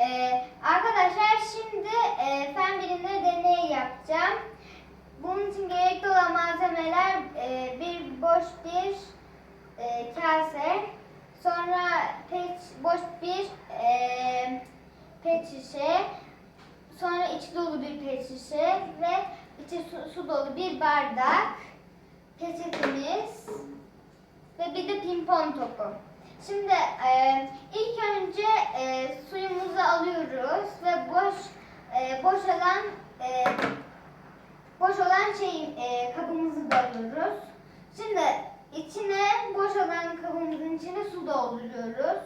Ee, arkadaşlar şimdi e, fen bilimleri deneyi yapacağım. Bunun için gerekli olan malzemeler e, bir boş bir e, kase, sonra pet, boş bir e, pet şişe, sonra içi dolu bir pet şişe ve içi su, su dolu bir bardak, peçetemiz ve bir de pimpon topu. Şimdi e, ilk önce e, ve boş e, boş olan e, boş olan şey e, kabımızı da alıyoruz. Şimdi içine boş olan kabımızın içine su dolduruyoruz.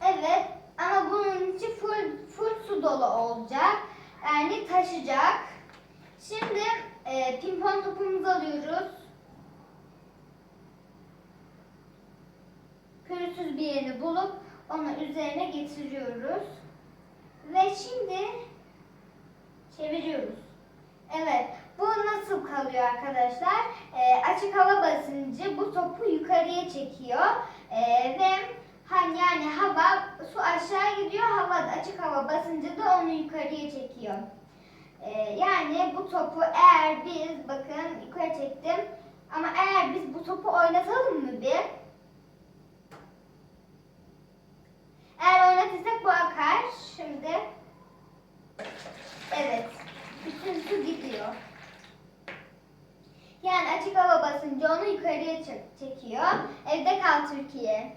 Evet ama bunun içi full full su dolu olacak. Yani taşacak. Şimdi e, pimpon topumuzu alıyoruz. Pürüzsüz bir yerini bulup onu üzerine getiriyoruz. Ve şimdi çeviriyoruz. Evet, bu nasıl kalıyor arkadaşlar? E, açık hava basıncı bu topu yukarıya çekiyor. E, ve hani yani hava su aşağı gidiyor, hava açık hava basıncı da onu yukarıya çekiyor. Ee, yani bu topu eğer biz bakın yukarı çektim ama eğer biz bu topu oynatalım mı bir? basınca onu yukarıya çekiyor. Evde kal Türkiye.